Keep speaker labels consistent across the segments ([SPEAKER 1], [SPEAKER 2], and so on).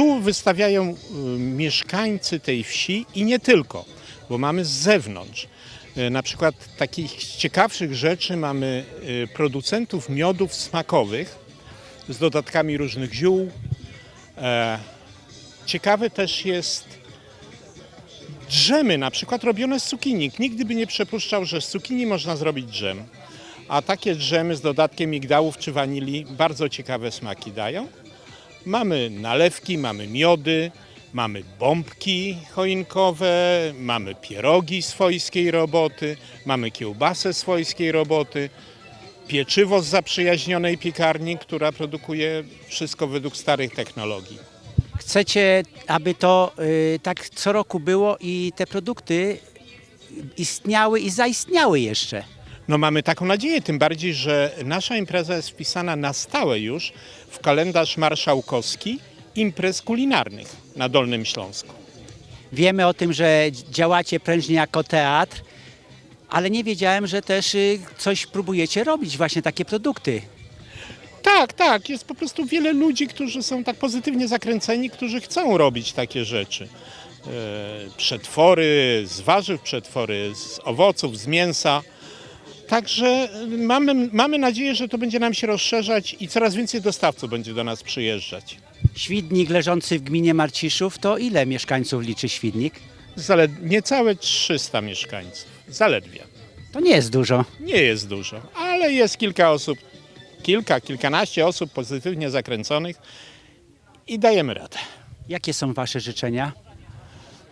[SPEAKER 1] tu wystawiają y, mieszkańcy tej wsi i nie tylko, bo mamy z zewnątrz. Y, Na przykład takich ciekawszych rzeczy mamy y, producentów miodów smakowych z dodatkami różnych ziół. E, Ciekawy też jest drzemy, na przykład robione z cukinii. Nigdy by nie przypuszczał, że z cukinii można zrobić dżem. A takie drzemy z dodatkiem migdałów czy wanilii bardzo ciekawe smaki dają. Mamy nalewki, mamy miody, mamy bombki choinkowe, mamy pierogi swojskiej roboty, mamy kiełbasę swojskiej roboty, pieczywo z zaprzyjaźnionej piekarni, która produkuje wszystko według starych technologii.
[SPEAKER 2] Chcecie, aby to y, tak co roku było i te produkty istniały i zaistniały jeszcze.
[SPEAKER 1] No mamy taką nadzieję, tym bardziej, że nasza impreza jest wpisana na stałe już w kalendarz marszałkowski imprez kulinarnych na Dolnym Śląsku.
[SPEAKER 2] Wiemy o tym, że działacie prężnie jako teatr, ale nie wiedziałem, że też y, coś próbujecie robić, właśnie takie produkty.
[SPEAKER 1] Tak, tak, jest po prostu wiele ludzi, którzy są tak pozytywnie zakręceni, którzy chcą robić takie rzeczy. E, przetwory z warzyw, przetwory z owoców, z mięsa. Także e, mamy, mamy nadzieję, że to będzie nam się rozszerzać i coraz więcej dostawców będzie do nas przyjeżdżać.
[SPEAKER 2] Świdnik leżący w gminie Marciszów, to ile mieszkańców liczy Świdnik?
[SPEAKER 1] Zaled, niecałe 300 mieszkańców, zaledwie.
[SPEAKER 2] To nie jest dużo.
[SPEAKER 1] Nie jest dużo, ale jest kilka osób, kilka, kilkanaście osób pozytywnie zakręconych i dajemy radę.
[SPEAKER 2] Jakie są Wasze życzenia?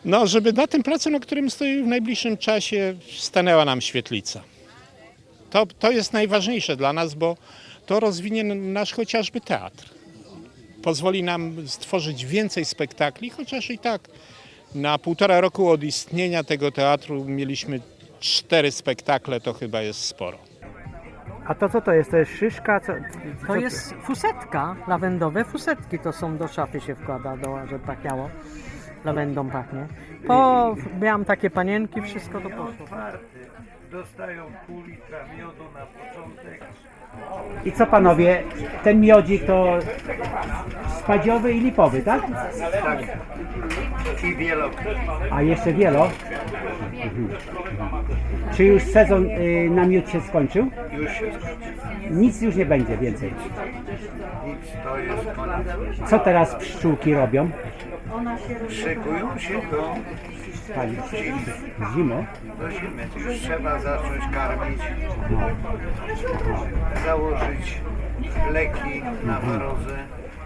[SPEAKER 1] No, żeby na tym placu, na którym stoi w najbliższym czasie, stanęła nam świetlica. To, to jest najważniejsze dla nas, bo to rozwinie nasz chociażby teatr. Pozwoli nam stworzyć więcej spektakli, chociaż i tak na półtora roku od istnienia tego teatru mieliśmy cztery spektakle, to chyba jest sporo.
[SPEAKER 3] A to co to jest? To jest szyszka? Co, co
[SPEAKER 4] To jest fusetka, lawendowe fusetki to są do szafy się wkłada, do, żeby pachniało. Lawendą pachnie. Po, miałam takie panienki, wszystko to poszło.
[SPEAKER 5] Dostają pół litra miodu na początek.
[SPEAKER 2] I co panowie, ten miodzik to spadziowy i lipowy, tak?
[SPEAKER 5] I wielokrotnie.
[SPEAKER 2] A jeszcze wielo. Czy już sezon y, na miód się skończył?
[SPEAKER 5] Już się.
[SPEAKER 2] Nic już nie będzie więcej.
[SPEAKER 5] Nic to jest koniec.
[SPEAKER 2] Co teraz pszczółki robią?
[SPEAKER 5] Szykują się do
[SPEAKER 2] Pani,
[SPEAKER 5] zimy.
[SPEAKER 2] zimą?
[SPEAKER 5] Do zimy. Już trzeba zacząć karmić. Założyć leki na warozę.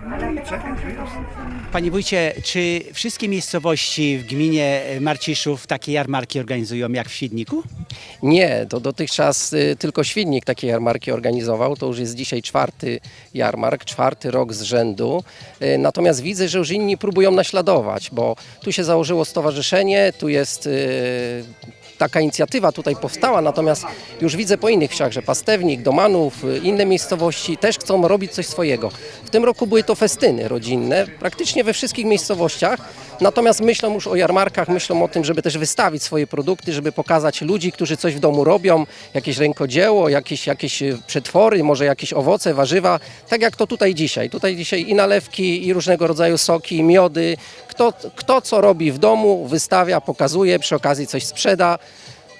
[SPEAKER 5] No i czekać wiosny.
[SPEAKER 2] Panie wójcie, czy wszystkie miejscowości w gminie Marciszów takie jarmarki organizują jak w Świdniku?
[SPEAKER 6] Nie, to dotychczas y, tylko Świdnik takie jarmarki organizował. To już jest dzisiaj czwarty jarmark, czwarty rok z rzędu. Y, Natomiast widzę, że już inni próbują naśladować, bo tu się założyło stowarzyszenie, tu jest y, taka inicjatywa tutaj powstała, natomiast już widzę po innych wsiach, że Pastewnik, Domanów, y, inne miejscowości też chcą robić coś swojego. W tym roku były to festyny rodzinne, praktycznie we wszystkich miejscowościach, natomiast myślą już o jarmarkach, myślą o tym, żeby też wystawić swoje produkty, żeby pokazać ludzi, którzy coś w domu robią, jakieś rękodzieło, jakieś, jakieś y, przetwory, może jakieś owoce, warzywa, tak jak to tutaj dzisiaj. Tutaj dzisiaj i nalewki, i różnego rodzaju soki, i miody. Kto, kto co robi w domu, wystawia, pokazuje, przy okazji coś sprzeda.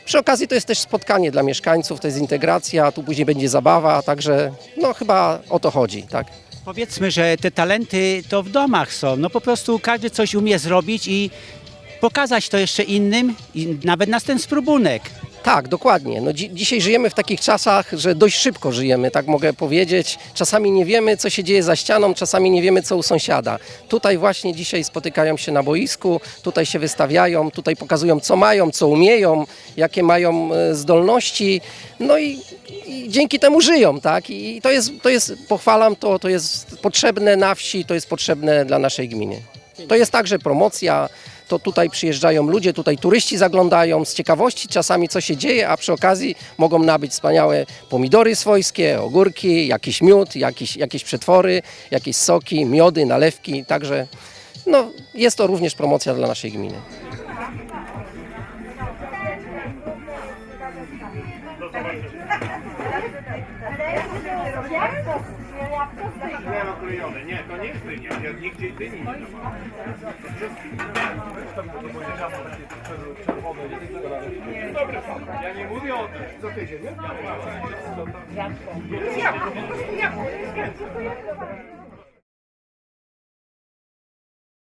[SPEAKER 6] Przy okazji to jest też spotkanie dla mieszkańców, to jest integracja, tu później będzie zabawa, także no chyba o to chodzi, tak?
[SPEAKER 2] Powiedzmy, że te talenty to w domach są. No po prostu każdy coś umie zrobić i pokazać to jeszcze innym i nawet na ten spróbunek.
[SPEAKER 6] Tak, dokładnie. No, dzi- dzisiaj żyjemy w takich czasach, że dość szybko żyjemy, tak mogę powiedzieć. Czasami nie wiemy, co się dzieje za ścianą, czasami nie wiemy, co u sąsiada. Tutaj właśnie dzisiaj spotykają się na boisku, tutaj się wystawiają, tutaj pokazują, co mają, co umieją, jakie mają e, zdolności. No i, i dzięki temu żyją, tak? I to jest, to jest, pochwalam to, to jest potrzebne na wsi, to jest potrzebne dla naszej gminy. To jest także promocja, to tutaj przyjeżdżają ludzie, tutaj turyści zaglądają z ciekawości czasami co się dzieje, a przy okazji mogą nabyć wspaniałe pomidory swojskie, ogórki, jakiś miód, jakieś, jakieś przetwory, jakieś soki, miody, nalewki, także no, jest to również promocja dla naszej gminy.
[SPEAKER 1] Nie, okrojone, nie, to nie w Dyni, ja nigdzie Dyni nie ma. Dobry pan, ja nie mówię o tym. Co tydzień, nie? Jabłko. Jabłko.